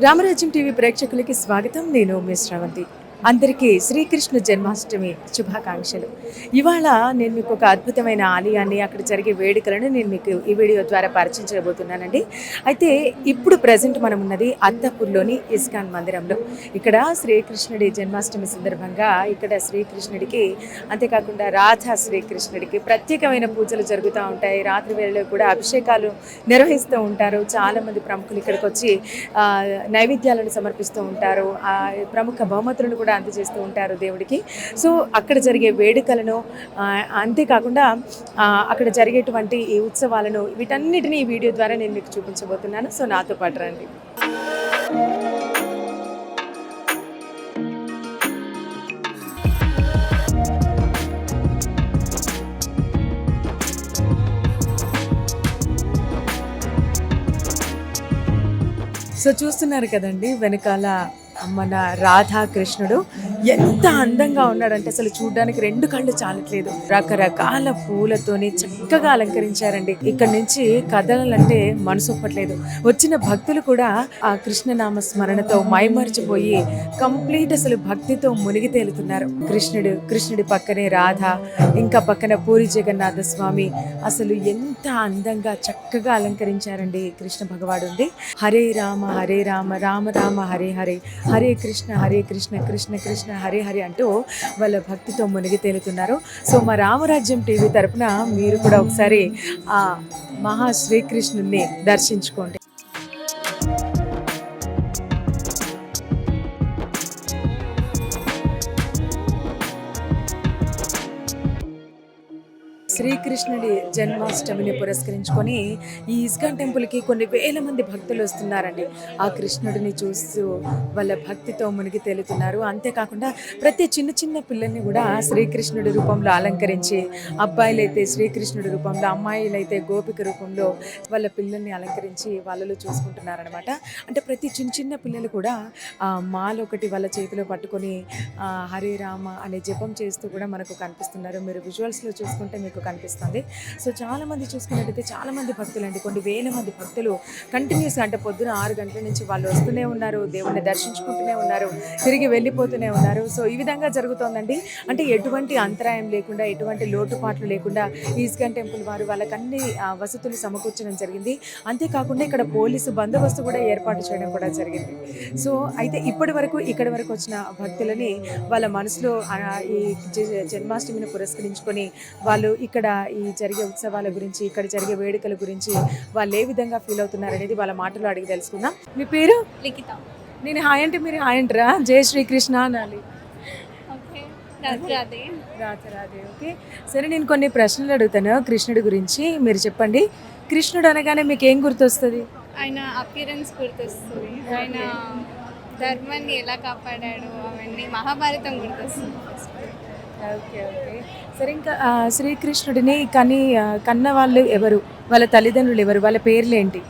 రామరాజ్యం TV ప్రేక్షకులకి స్వాగతం. నేను మిస్ శ్రవంతి. అందరికీ శ్రీకృష్ణ జన్మాష్టమి శుభాకాంక్షలు. ఇవాళ నేను మీకు ఒక అద్భుతమైన ఆలయాన్ని అక్కడ జరిగే వేడుకలను నేను మీకు ఈ వీడియో ద్వారా పరిచయం చేయబోతున్నానండి అయితే ఇప్పుడు ప్రజెంట్ మనం ఉన్నది అత్తపూర్లోని ఇస్కాన్ మందిరంలో. ఇక్కడ శ్రీకృష్ణుడి జన్మాష్టమి సందర్భంగా ఇక్కడ శ్రీకృష్ణుడికి అంతేకాకుండా రాధా శ్రీకృష్ణుడికి ప్రత్యేకమైన పూజలు జరుగుతూ ఉంటాయి. రాత్రి వేళలో కూడా అభిషేకాలు నిర్వహిస్తూ ఉంటారు. చాలామంది ప్రముఖులు ఇక్కడికి వచ్చి నైవేద్యాలను సమర్పిస్తూ ఉంటారు. ప్రముఖ బహుమతులను కూడా అందజేస్తూ ఉంటారు దేవుడికి. సో అక్కడ జరిగే వేడుకలను అంతేకాకుండా అక్కడ జరిగేటువంటి ఈ ఉత్సవాలను వీటన్నిటిని ఈ వీడియో ద్వారా నేను మీకు చూపించబోతున్నాను. సో నాతో పాటు రండి. సో చూస్తున్నారు కదండి వెనకాల మన రాధాకృష్ణుడు ఎంత అందంగా ఉన్నాడంటే అసలు చూడడానికి రెండు కళ్ళు చాలట్లేదు. రకరకాల పూలతోని చక్కగా అలంకరించారండి. ఇక్కడ నుంచి కదలాలంటే మనసు ఒప్పట్లేదు. వచ్చిన భక్తులు కూడా ఆ కృష్ణనామ స్మరణతో మైమరిచిపోయి కంప్లీట్ అసలు భక్తితో మునిగి తేలుతున్నారు. కృష్ణుడు కృష్ణుడి పక్కనే రాధ ఇంకా పక్కన పూరి జగన్నాథ స్వామి అసలు ఎంత అందంగా చక్కగా అలంకరించారండి కృష్ణ భగవాడు హరే రామ హరే రామ రామ రామ హరే హరే హరే కృష్ణ హరే కృష్ణ కృష్ణ కృష్ణ హరే హరే అంటూ వాళ్ళ భక్తితో మునిగి తేలుతున్నారు. సో మా రామరాజ్యం టీవీ తరపున మీరు కూడా ఒకసారి ఆ మహా శ్రీకృష్ణుని దర్శించుకోండి. శ్రీకృష్ణుడి జన్మాష్టమిని పురస్కరించుకొని ఈ ఇస్కాన్ టెంపుల్కి కొన్ని వేల మంది భక్తులు వస్తున్నారండి. ఆ కృష్ణుడిని చూస్తూ వాళ్ళ భక్తితో మునిగి తేలుతున్నారు. అంతేకాకుండా ప్రతి చిన్న చిన్న పిల్లల్ని కూడా శ్రీకృష్ణుడి రూపంలో అలంకరించి అబ్బాయిలైతే శ్రీకృష్ణుడి రూపంలో అమ్మాయిలైతే గోపిక రూపంలో వాళ్ళ పిల్లల్ని అలంకరించి వాళ్ళలో చూసుకుంటున్నారనమాట అంటే ప్రతి చిన్న చిన్న పిల్లలు కూడా మాలొకటి ఒకటి వాళ్ళ చేతిలో పట్టుకొని హరే రామ అనే జపం చేస్తూ కూడా మనకు కనిపిస్తున్నారు. మీరు విజువల్స్లో చూసుకుంటే మీకు కనిపిస్తుంది. సో చాలామంది చూసుకున్నట్టయితే చాలామంది భక్తులు అండి కొన్ని వేల మంది భక్తులు కంటిన్యూస్గా అంటే పొద్దున ఆరు గంటల నుంచి వాళ్ళు వస్తూనే ఉన్నారు దేవుణ్ణి దర్శించుకుంటూనే ఉన్నారు తిరిగి వెళ్ళిపోతూనే ఉన్నారు. సో ఈ విధంగా జరుగుతోందండి. అంటే ఎటువంటి అంతరాయం లేకుండా ఎటువంటి లోటుపాట్లు లేకుండా ఈస్కాన్ టెంపుల్ వారు వాళ్ళకి అన్ని వసతులు సమకూర్చడం జరిగింది. అంతేకాకుండా ఇక్కడ పోలీసు బందోబస్తు కూడా ఏర్పాటు చేయడం కూడా జరిగింది. సో అయితే ఇప్పటి వరకు ఇక్కడి వరకు వచ్చిన భక్తులని వాళ్ళ మనసులో ఈ జ- జన్మాష్టమిని పురస్కరించుకొని వాళ్ళు ఇక్కడ ఈ జరిగే ఉత్సవాల గురించి ఇక్కడ జరిగే వేడుకల గురించి వాళ్ళు ఏ విధంగా ఫీల్ అవుతున్నారు అనేది వాళ్ళ మాటలో అడిగి తెలుసుకుందాం. మీ పేరు? లిఖిత. నేను హాయ్ అంటే మీరు హాయ్ అంటారా? జయ శ్రీకృష్ణ అనాలి. రాధే రాధే. ఓకే. సరే నేను కొన్ని ప్రశ్నలు అడుగుతాను కృష్ణుడి గురించి. మీరు చెప్పండి. కృష్ణుడు అనగానే మీకు ఏం గుర్తొస్తుంది? ఆయన అపియరెన్స్ గుర్తొస్తుంది. ఆయన ధర్మాన్ని ఎలా కాపాడాడు అవన్నీ మహాభారతం గుర్తొస్తుంది. Okay okay. సరే ఇంకా ఆ, శ్రీకృష్ణుడిని కని ఆ, కన్న వాళ్ళు ఎవరు వాళ్ళ తల్లిదండ్రులు ఎవరు వాళ్ళ పేర్లు ఏంటి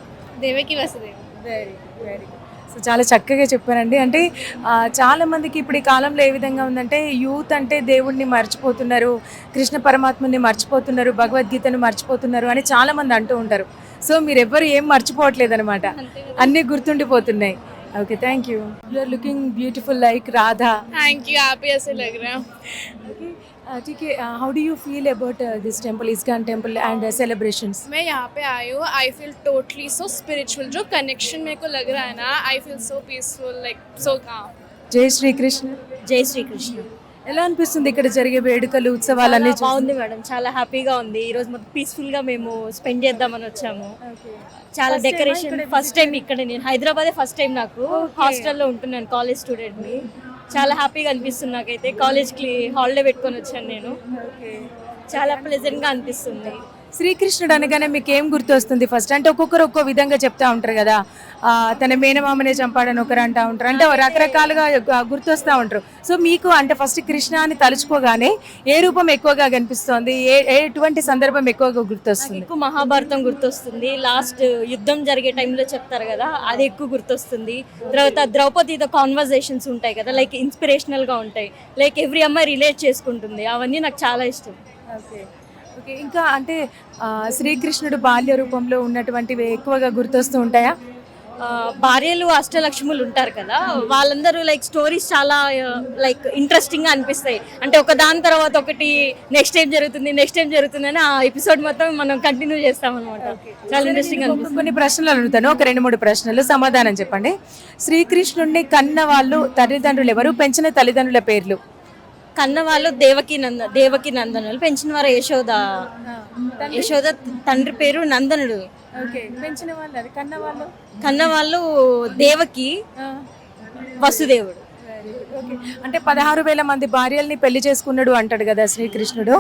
Devaki Vasudev very very so చాలా చక్కగా చెప్పారండి అంటే ఆ, చాలా మందికి ఇప్పుడు ఈ కాలంలో ఏ విధంగా ఉందంటే యూత్ అంటే దేవుణ్ణి మర్చిపోతున్నారు కృష్ణ పరమాత్మని మర్చిపోతున్నారు భగవద్గీతను మర్చిపోతున్నారు అని చాలా మంది అంటూ ఉంటారు సో మీరు ఎవ్వరు ఏం మర్చిపోవట్లేదు అనమాట అంతే అన్నీ గుర్తుండిపోతున్నాయి okay thank you you are looking beautiful like Radha thank you आप ही ऐसे लग रहे हो Okay. Uh, ठीक है how do you feel about this temple ISKCON temple and celebrations मैं यहाँ पे आई हूँ I feel totally so spiritual जो कनेक्शन मेरे को लग रहा है ना I feel so peaceful like so calm జై శ్రీకృష్ణ జై శ్రీకృష్ణ ఎలా అనిపిస్తుంది ఇక్కడ జరిగే వేడుకలు ఉత్సవాలు అన్ని బాగుంది మేడం. చాలా హ్యాపీగా ఉంది. ఈ రోజు మొత్తం పీస్ఫుల్గా మేము స్పెండ్ చేద్దామని వచ్చాము. చాలా డెకరేషన్ ఫస్ట్ టైం ఇక్కడ నేను హైదరాబాద్ ఫస్ట్ టైం నాకు హాస్టల్లో ఉంటున్నాను కాలేజ్ స్టూడెంట్ని చాలా హ్యాపీగా అనిపిస్తుంది నాకైతే. కాలేజ్కి హాలిడే పెట్టుకొని వచ్చాను నేను. చాలా ప్లెజెంట్గా అనిపిస్తుంది. శ్రీకృష్ణుడు అనగానే మీకు ఏం గుర్తొస్తుంది ఫస్ట్ అంటే ఒక్కొక్కరు ఒక్కో విధంగా చెప్తా ఉంటారు కదా. తన మేనమామనే చంపాడని ఒకరు అంటా ఉంటారు. అంటే రకరకాలుగా గుర్తొస్తా ఉంటారు. సో మీకు అంటే ఫస్ట్ కృష్ణ అని తలుచుకోగానే ఏ రూపం ఎక్కువగా కనిపిస్తోంది? ఏ ఏ ఎటువంటి సందర్భం ఎక్కువగా గుర్తొస్తుంది? ఎక్కువ మహాభారతం గుర్తొస్తుంది. లాస్ట్ యుద్ధం జరిగే టైంలో చెప్తారు కదా అది ఎక్కువ గుర్తొస్తుంది. తర్వాత ద్రౌపదితో కాన్వర్జేషన్స్ ఉంటాయి కదా లైక్ ఇన్స్పిరేషనల్గా ఉంటాయి. లైక్ ఎవ్రీ అమ్మాయి రిలేట్ చేసుకుంటుంది. అవన్నీ నాకు చాలా ఇష్టం. ఓకే ఓకే ఇంకా అంటే శ్రీకృష్ణుడు బాల్య రూపంలో ఉన్నటువంటివి ఎక్కువగా గుర్తొస్తూ ఉంటాయా? భార్యలు అష్టలక్ష్ములు ఉంటారు కదా వాళ్ళందరూ లైక్ స్టోరీస్ చాలా లైక్ ఇంట్రెస్టింగ్గా అనిపిస్తాయి. అంటే ఒక దాని తర్వాత ఒకటి నెక్స్ట్ టైం జరుగుతుంది నెక్స్ట్ టైం జరుగుతుంది అని ఆ ఎపిసోడ్ మొత్తం మనం కంటిన్యూ చేస్తాం అనమాట చాలా ఇంట్రెస్టింగ్ అనిపిస్తుంది. కొన్ని ప్రశ్నలు అడుగుతాను. ఒక రెండు మూడు ప్రశ్నలు సమాధానం చెప్పండి. శ్రీకృష్ణుడిని కన్న వాళ్ళు తల్లిదండ్రులు ఎవరు? పెంచిన తల్లిదండ్రుల పేర్లు. కన్న వాళ్ళు దేవకి నంద దేవకి నందనులు. పెంచిన వారు యశోద యశోద తండ్రి పేరు నందనుడు. పెంచిన వాళ్ళు అది కన్న వాళ్ళు కన్న వాళ్ళు దేవకి వసుదేవుడు అంటే పదహారు వేల మంది భార్యల్ని పెళ్ళి చేసుకున్నాడు అంటాడు కదా శ్రీకృష్ణుడు.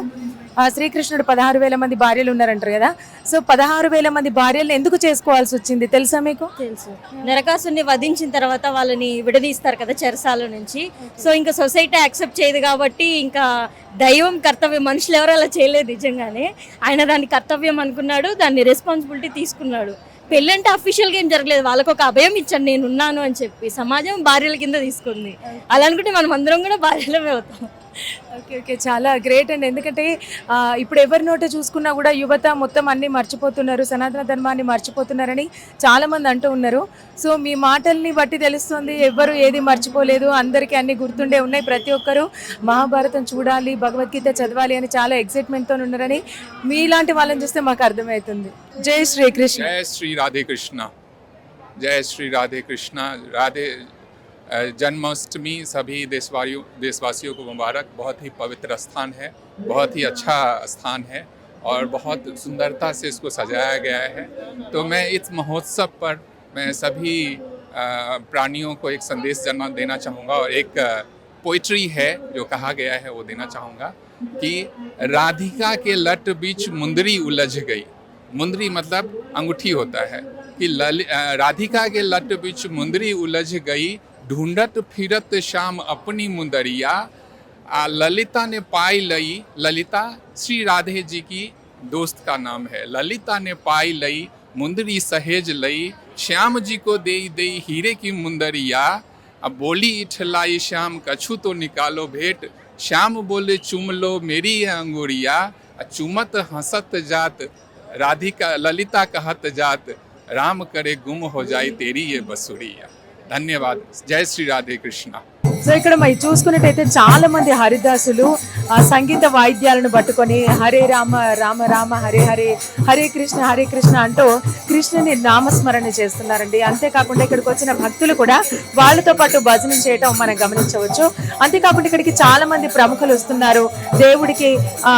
శ్రీకృష్ణుడు పదహారు వేల మంది భార్యలు ఉన్నారంటారు కదా. సో పదహారు వేల మంది భార్యల్ని ఎందుకు చేసుకోవాల్సి వచ్చింది? తెలుసా మీకు? తెలుసు. నరకాసుని వధించిన తర్వాత వాళ్ళని విడదీస్తారు కదా చెరసాల నుంచి. సో ఇంకా సొసైటీ యాక్సెప్ట్ చేయదు కాబట్టి ఇంకా దైవం కర్తవ్యం మనుషులు ఎవరు అలా చేయలేదు నిజంగానే. ఆయన దాన్ని కర్తవ్యం అనుకున్నాడు దాన్ని రెస్పాన్సిబిలిటీ తీసుకున్నాడు. పెళ్ళి అంటే అఫీషియల్గా ఏం జరగలేదు. వాళ్ళకు ఒక అభయం ఇచ్చాను నేను ఉన్నాను అని చెప్పి సమాజం భార్యల కింద తీసుకుంది. అలా అనుకుంటే మనం అందరం కూడా భార్యలమే అవుతాం. Okay okay. చాలా గ్రేట్ అండి. ఎందుకంటే ఇప్పుడు ఎవరి నోట చూసుకున్నా కూడా యువత మొత్తం అన్నీ మర్చిపోతున్నారు సనాతన ధర్మాన్ని మర్చిపోతున్నారని చాలామంది అంటూ ఉన్నారు. సో మీ మాటల్ని బట్టి తెలుస్తుంది ఎవరు ఏది మర్చిపోలేదు అందరికీ అన్ని గుర్తుండే ఉన్నాయి. ప్రతి ఒక్కరూ మహాభారతం చూడాలి భగవద్గీత చదవాలి అని చాలా ఎక్సైట్మెంట్తో ఉన్నారని మీలాంటి వాళ్ళని చూస్తే మాకు అర్థమవుతుంది. జై శ్రీకృష్ణ జై శ్రీ రాధే కృష్ణ జై శ్రీ రాధే కృష్ణ రాధే जन्माष्टमी सभी देशवासियों देशवासियों को मुबारक। बहुत ही पवित्र स्थान है, बहुत ही अच्छा स्थान है और बहुत सुंदरता से इसको सजाया गया है। तो मैं इस महोत्सव पर मैं सभी प्राणियों को एक संदेश जना, देना चाहूँगा और एक पोइट्री है जो कहा गया है वो देना चाहूँगा कि राधिका के लट बीच मुंदरी उलझ गई। मुंदरी मतलब अंगूठी होता है कि राधिका के लट बीच मुंदरी उलझ गई ढूंढत फिरत शाम अपनी मुंदरिया। आ, ललिता ने पाई लई ललिता श्री राधे जी की दोस्त का नाम है। ललिता ने पाई लई मुंदरी सहेज लई श्याम जी को दे दे हीरे की मुंदरिया। अब बोली इठलाई श्याम कछु तो निकालो भेंट। श्याम बोले चुम लो मेरी अंगुरिया। चुमत हंसत जात राधिका ललिता कहत जात। राम करे गुम हो जाए तेरी ये बसुरिया। धन्यवाद। जय श्री राधे कृष्णा। సో ఇక్కడ మరి చూసుకున్నట్టయితే చాలా మంది హరిదాసులు సంగీత వాయిద్యాలను పట్టుకొని హరే రామ రామ రామ హరే హరే హరే కృష్ణ హరే కృష్ణ అంటూ కృష్ణుని నామస్మరణ చేస్తున్నారండి. అంతేకాకుండా ఇక్కడికి వచ్చిన భక్తులు కూడా వాళ్ళతో పాటు భజన చేయటం మనం గమనించవచ్చు. అంతేకాకుండా ఇక్కడికి చాలా మంది ప్రముఖులు వస్తున్నారు. దేవుడికి ఆ,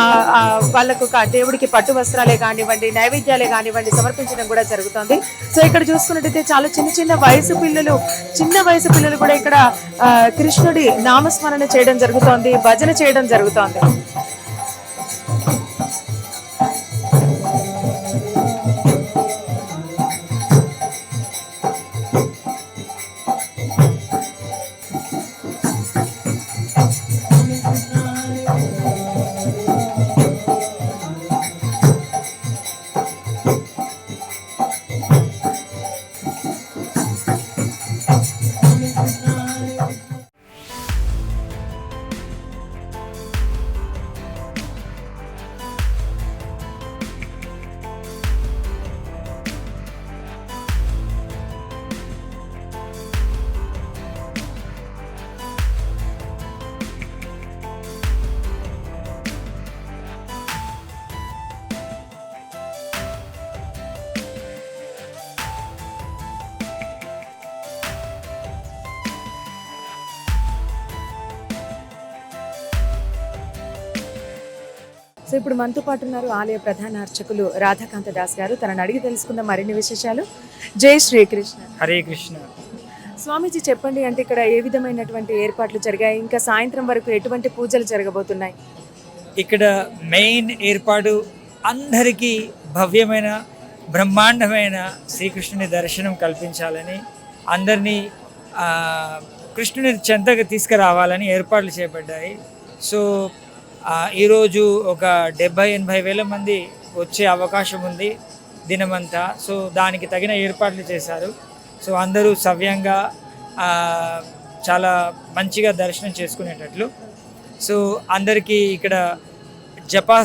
వాళ్ళకు దేవుడికి పట్టు వస్త్రాలే కానివ్వండి నైవేద్యాలే కానివ్వండి సమర్పించడం కూడా జరుగుతుంది. సో ఇక్కడ చూసుకున్నట్టయితే చాలా చిన్న చిన్న వయసు పిల్లలు చిన్న వయసు పిల్లలు కూడా ఇక్కడ కృష్ణ కృష్ణుడి నామస్మరణ చేయడం జరుగుతోంది భజన చేయడం జరుగుతోంది. సో ఇప్పుడు మనతో పాటు ఉన్నారు ఆలయ ప్రధాన అర్చకులు రాధాకాంత దాస్ గారు. తనని అడిగి తెలుసుకున్న మరిన్ని విశేషాలు. జై శ్రీకృష్ణ. హరే కృష్ణ. స్వామీజీ చెప్పండి అంటే ఇక్కడ ఏ విధమైనటువంటి ఏర్పాట్లు జరిగాయి? ఇంకా సాయంత్రం వరకు ఎటువంటి పూజలు జరగబోతున్నాయి? ఇక్కడ మెయిన్ ఏర్పాటు అందరికీ భవ్యమైన బ్రహ్మాండమైన శ్రీకృష్ణుని దర్శనం కల్పించాలని అందరినీ కృష్ణుని చెంతకు తీసుకురావాలని ఏర్పాట్లు చేపడ్డాయి. సో ఈరోజు ఒక డెబ్బై ఎనభై వేల మంది వచ్చే అవకాశం ఉంది దినమంతా. సో దానికి తగిన ఏర్పాట్లు చేశారు. సో అందరూ సవ్యంగా చాలా మంచిగా దర్శనం చేసుకునేటట్లు. సో అందరికీ ఇక్కడ జపా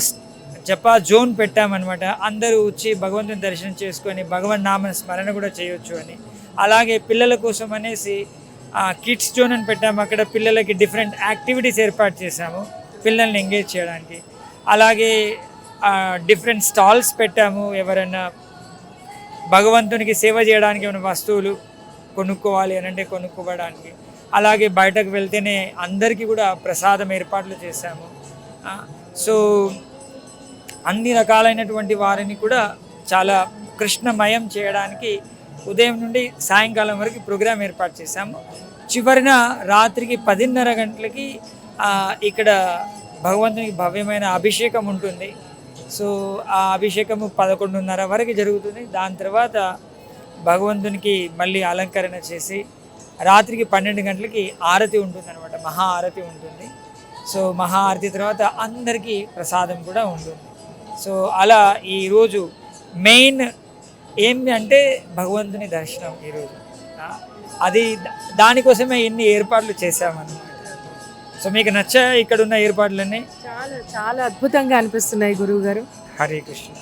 జపా జోన్ పెట్టామన్నమాట. అందరూ వచ్చి భగవంతుని దర్శనం చేసుకొని భగవన్ నామ స్మరణ కూడా చేయొచ్చు అని. అలాగే పిల్లల కోసం అనేసి కిడ్స్ జోన్ అని పెట్టాము. అక్కడ పిల్లలకి డిఫరెంట్ యాక్టివిటీస్ ఏర్పాటు చేశాము. పిల్లల్ని ఎంగేజ్ చేయడానికి. అలాగే డిఫరెంట్ స్టాల్స్ పెట్టాము. ఎవరైనా భగవంతునికి సేవ చేయడానికి ఏమైనా వస్తువులు కొనుక్కోవాలి అని అంటే కొనుక్కోవడానికి. అలాగే బయటకు వెళ్తేనే అందరికీ కూడా ప్రసాదం ఏర్పాట్లు చేశాము. సో అన్ని రకాలైనటువంటి వారిని కూడా చాలా కృష్ణమయం చేయడానికి ఉదయం నుండి సాయంకాలం వరకు ప్రోగ్రాం ఏర్పాటు చేశాము. చివరిన రాత్రికి పదిన్నర గంటలకి ఇక్కడ భగవంతునికి భవ్యమైన అభిషేకం ఉంటుంది. సో ఆ అభిషేకము పదకొండున్నర వరకు జరుగుతుంది. దాని తర్వాత భగవంతునికి మళ్ళీ అలంకరణ చేసి రాత్రికి పన్నెండు గంటలకి ఆరతి ఉంటుంది అనమాట మహా ఆరతి ఉంటుంది. సో మహా ఆరతి తర్వాత అందరికీ ప్రసాదం కూడా ఉంటుంది. సో అలా ఈరోజు మెయిన్ ఏమి అంటే భగవంతుని దర్శనం ఈరోజు అది దానికోసమే ఎన్ని ఏర్పాట్లు చేశామన్నమాట సో మీకు నచ్చా ఇక్కడ ఉన్న ఏర్పాట్లన్నీ? చాలా చాలా అద్భుతంగా అనిపిస్తున్నాయి గురువు గారు హరే కృష్ణ.